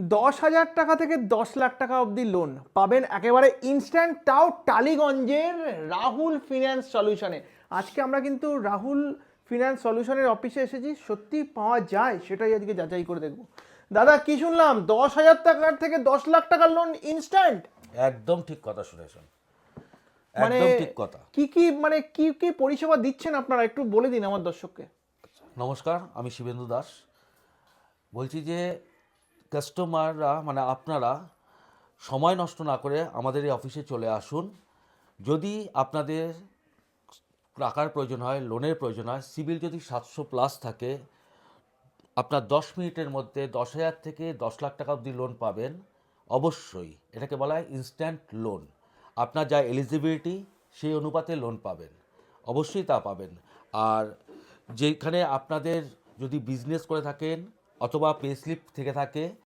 দশ হাজার টাকা থেকে দশ লাখ টাকা অবধি লোন পাবেন একেবারে ইনস্ট্যান্ট তাও টালিগঞ্জের রাহুল ফিন্যান্স সলিউশনে আজকে আমরা কিন্তু রাহুল ফিন্যান্স সলিউশনের অফিসে এসেছি সত্যি পাওয়া যায় সেটাই আজকে যাচাই করে দেখব। দাদা কি শুনলাম? দশ হাজার টাকার থেকে দশ লাখ টাকার লোন ইনস্ট্যান্ট একদম ঠিক কথা শুনেছেন। মানে ঠিক কথা। কি কি মানে কি কি পরিষেবা দিচ্ছেন আপনারা? একটু বলে দিন আমার দর্শককে। নমস্কার আমি শিবেন্দু দাস। বলছি যে কাস্টমাররা মানে আপনারা সময় নষ্ট না করে আমাদের এই অফিসে চলে আসুন। যদি আপনাদের টাকার প্রয়োজন হয়, লোনের প্রয়োজন হয় সিবিল যদি সাতশো প্লাস থাকে, আপনার দশ মিনিটের মধ্যে দশ হাজার থেকে দশ লাখ টাকা অবধি লোন পাবেন। অবশ্যই এটাকে বলা হয় ইনস্ট্যান্ট লোন আপনার যা এলিজিবিলিটি সেই অনুপাতে লোন পাবেন। অবশ্যই তা পাবেন। আর যেখানে আপনাদের যদি বিজনেস করে থাকেন, অথবা পে স্লিপ থেকে থাকে